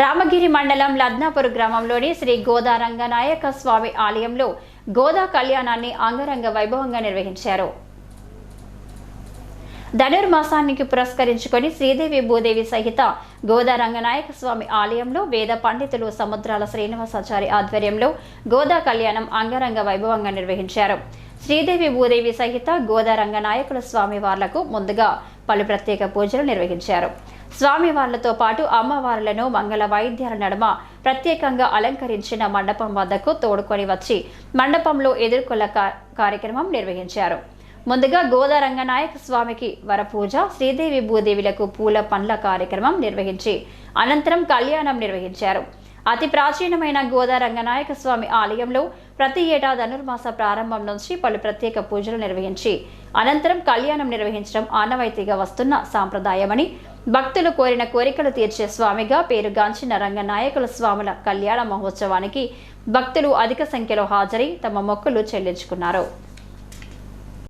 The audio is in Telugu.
రామగిరి మండలం లద్నాపూర్ గ్రామంలోని శ్రీ గోదా రంగనాయక స్వామి ఆలయంలో గోదా కళ్యాణాన్ని అంగరంగ వైభవంగా నిర్వహించారు. ధనుర్మాసానికి పురస్కరించుకొని శ్రీదేవి భూదేవి సహిత గోదా రంగనాయక స్వామి ఆలయంలో వేద పండితులు సముద్రాల శ్రీనివాసాచారి ఆధ్వర్యంలో గోదా కళ్యాణం అంగరంగ వైభవంగా నిర్వహించారు. శ్రీదేవి భూదేవి సహిత గోదా రంగనాయకుల స్వామి వార్లకు ముందుగా పలు ప్రత్యేక పూజలు నిర్వహించారు. స్వామివార్లతో పాటు అమ్మవార్లను మంగళ వాయిద్యాల నడుమ ప్రత్యేకంగా అలంకరించిన మండపం వద్దకు తోడుకొని వచ్చి మండపంలో ఎదుర్కొల కార్యక్రమం నిర్వహించారు. ముందుగా గోదా రంగనాయక స్వామికి వరపూజ శ్రీదేవి భూదేవిలకు పూల పండ్ల కార్యక్రమం నిర్వహించి అనంతరం కళ్యాణం నిర్వహించారు. అతి ప్రాచీనమైన గోదా రంగనాయక స్వామి ఆలయంలో ప్రతి ఏటా ధనుర్మాస ప్రారంభం నుంచి పలు ప్రత్యేక పూజలు నిర్వహించి అనంతరం కళ్యాణం నిర్వహించడం ఆనవాయితీగా వస్తున్న సాంప్రదాయమని భక్తులు కోరిన కోరికలు తీర్చే స్వామిగా పేరుగాంచిన రంగనాయకుల స్వాముల కళ్యాణ మహోత్సవానికి భక్తులు అధిక సంఖ్యలో హాజరై తమ మొక్కులు చెల్లించుకున్నారు.